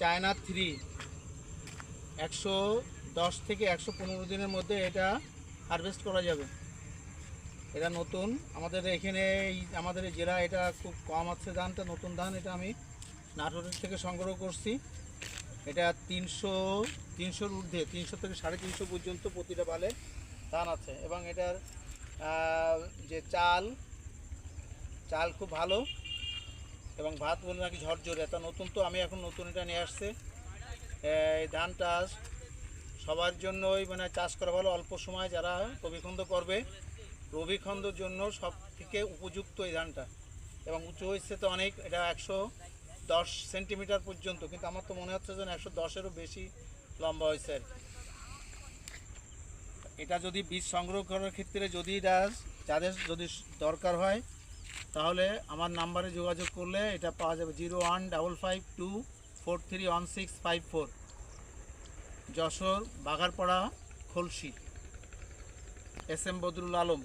China three. একশো দশ থেকে একশো পনেরো দিনের মধ্যে এটা হারভেস্ট করা যাবে। এটা নতুন। আমাদের এখানে আমাদের জেলা এটা খুব কম আছে ধানটা নতুন ধান এটা আমি নাটোরের থেকে সংগ্রহ করছি। এটা তিনশো, তিনশোর ঊর্ধ্বে, তিনশো থেকে সাড়ে তিনশো পর্যন্ত প্রতিটা বালে ধান আছে। এবং এটার যে চাল চাল খুব ভালো। এবং ভাত বলে নাকি ঝরঝরে, তা নতুন তো আমি এখন নতুন এটা নিয়ে আসছে। এই ধানটা সবার জন্যই মানে চাষ করা ভালো, অল্প সময় যারা রবিখন্দ করবে রবিখন্দর জন্য সব থেকে উপযুক্ত এই ধানটা। এবং উঁচু হয়েছে তো অনেক, এটা একশো দশ সেন্টিমিটার পর্যন্ত, কিন্তু আমার তো মনে হচ্ছে যেন একশো দশেরও বেশি লম্বা হয়েছে আর এটা যদি বীজ সংগ্রহ করার ক্ষেত্রে যদি এটা, যাদের যদি দরকার হয় তাহলে আমার নাম্বারে যোগাযোগ করলে এটা পাওয়া যাবে zero one double five two four three one six five four. Jessore Bagharpara Kholshi S M Badrul Alam.